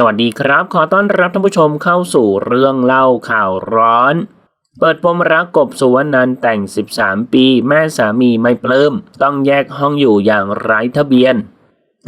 สวัสดีครับ ขอต้อนรับท่านผู้ชมเข้าสู่เรื่องเล่าข่าวร้อน เปิดปมรักกบสุวรรณันแต่ง 13 ปี แม่สามีไม่ปลื้มต้องแยกห้องอยู่อย่างไร้ทะเบียน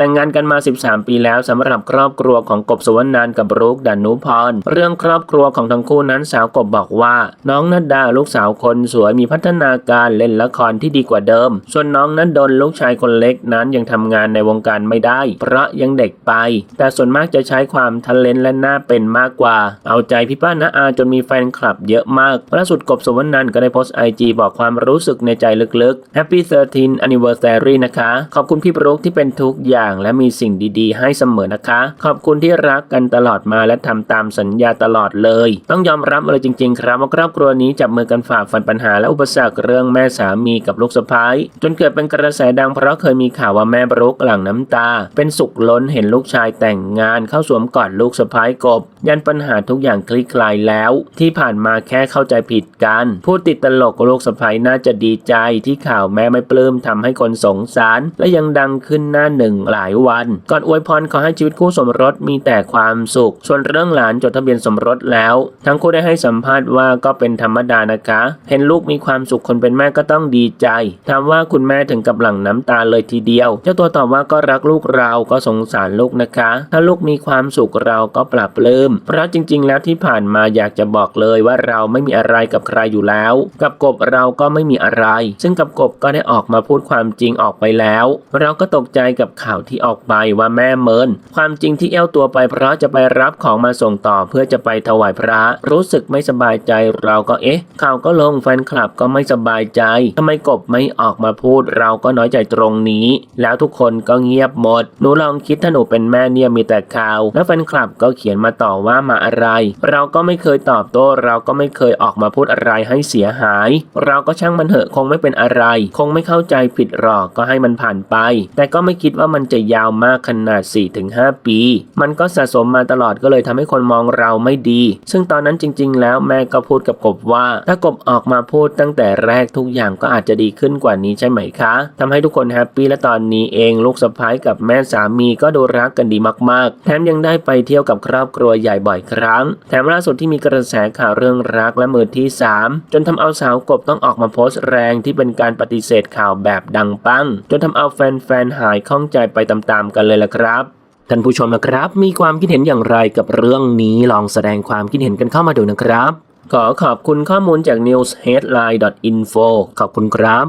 แต่งงานกันมา 13 ปีแล้วสำหรับครอบครัวของกบสุวรรณันกับรุกดานุพร เรื่องครอบครัวของทั้งคู่นั้นสาวกบบอกว่า น้องนัดดาลูกสาวคนสวยมีพัฒนาการเล่นละครที่ดีกว่าเดิม ส่วนน้องนัดดนลูกชายคนเล็กนั้นยังทำงานในวงการไม่ได้ เพราะยังเด็กไป แต่ส่วนมากจะใช้ความทะเลนและหน้าเป็นมากกว่า เอาใจพี่ป้าน้าอาจนมีแฟนคลับเยอะมากล่าสุดกบสุวรรณันก็ได้โพสต์ไอจีบอกความรู้สึกในใจลึกๆ Happy 13 Anniversary นะคะ ขอบคุณพี่ปรุกที่เป็นทุกอย่างและมีสิ่งดีๆ ให้เสมอนะคะ ขอบคุณที่รักกันตลอดมาและทำตามสัญญาตลอดเลย ต้องยอมรับเลยจริง ๆ ครับว่าครอบครัวนี้จับมือกันฝ่าฟันปัญหาและอุปสรรคเรื่องแม่สามีกับลูกสะพ้ายจนเกิดเป็นกระแสดังเพราะเคยมีข่าวว่าแม่ปรุกหลั่งน้ำตา เป็นสุขล้นเห็นลูกชายแต่งงานเข้าสวมกอดลูกสะพ้ายกบ ยันปัญหาทุกอย่างคลี่คลายแล้ว ที่ผ่านมาแค่เข้าใจผิดกันพูดติดตลกลูกสะพ้ายน่าจะดีใจที่ข่าวแม่ไม่ปลื้มทำให้คนสงสาร และยังดังขึ้นหน้าหนึ่งหลายวัน ก่อนอวยพรขอให้ชีวิตคู่สมรสมีแต่ความสุข ส่วนเรื่องหลานจดทะเบียนสมรสแล้ว ทั้งคู่ได้ให้สัมภาษณ์ว่าก็เป็นธรรมดานะคะ เห็นลูกมีความสุขคนเป็นแม่ก็ต้องดีใจถามว่าคุณแม่ถึงกับหลั่งน้ำตาเลยทีเดียว เจ้าตัวตอบว่าก็รักลูกเราก็สงสารลูกนะคะ ถ้าลูกมีความสุขเราก็ปรับปลื้มเพราะจริง ๆ แล้วที่ผ่านมาอยากจะบอกเลยว่าเราไม่มีอะไรกับใครอยู่แล้ว กับกบเราก็ไม่มีอะไร ซึ่งกับกบก็ได้ออกมาพูดความจริงออกไปแล้ว เราก็ตกใจกับข่าวที่ออกไปว่าแม่เมิน ความจริงที่เอ้วตัวไปเพราะจะไปรับของมาส่งต่อเพื่อจะไปถวายพระ รู้สึกไม่สบายใจเราก็เอ๊ะข่าวก็ลงแฟนคลับก็ไม่สบายใจทำไมกบไม่ออกมาพูดเราก็น้อยใจตรงนี้ แล้วทุกคนก็เงียบหมดหนูลองคิดถ้าหนูเป็นแม่เนี่ยมีแต่ข่าว แล้วแฟนคลับก็เขียนมาต่อว่ามาอะไร เราก็ไม่เคยตอบโต้เราก็ไม่เคยออกมาพูดอะไรให้เสียหาย เราก็ช่างมันเถอะคงไม่เป็นอะไร คงไม่เข้าใจผิดหรอกก็ให้มันผ่านไป แต่ก็ไม่คิดว่ามันจะยาวมากขนาด 4-5 ปี มันก็สะสมมาตลอดก็เลยทำให้คนมองเราไม่ดี ซึ่งตอนนั้นจริง ๆ แล้วแม่ก็พูดกับกบว่า ถ้ากบออกมาพูดตั้งแต่แรกทุกอย่างก็อาจจะดีขึ้นกว่านี้ใช่ไหมคะทำให้ทุกคนแฮปปี้และตอนนี้เองลูกสะพ้ายกับแม่สามีก็ดูรักกันดีมากๆ แถมยังได้ไปเที่ยวกับครอบครัวใหญ่บ่อยครั้ง แถมล่าสุดที่มีกระแสข่าวเรื่องรักและมือที่ 3 จนทำเอาสาวกบต้องออกมาโพสต์แรงที่เป็นการปฏิเสธข่าวแบบดังปัง จนทำเอาแฟนๆหายข้องใจไปตามๆกันเลยล่ะครับท่านผู้ชมนะครับ มีความคิดเห็นอย่างไรกับเรื่องนี้ลองแสดงความคิดเห็นกันเข้ามาดูนะครับ ขอขอบคุณข้อมูลจาก newsheadline.info ขอบคุณครับ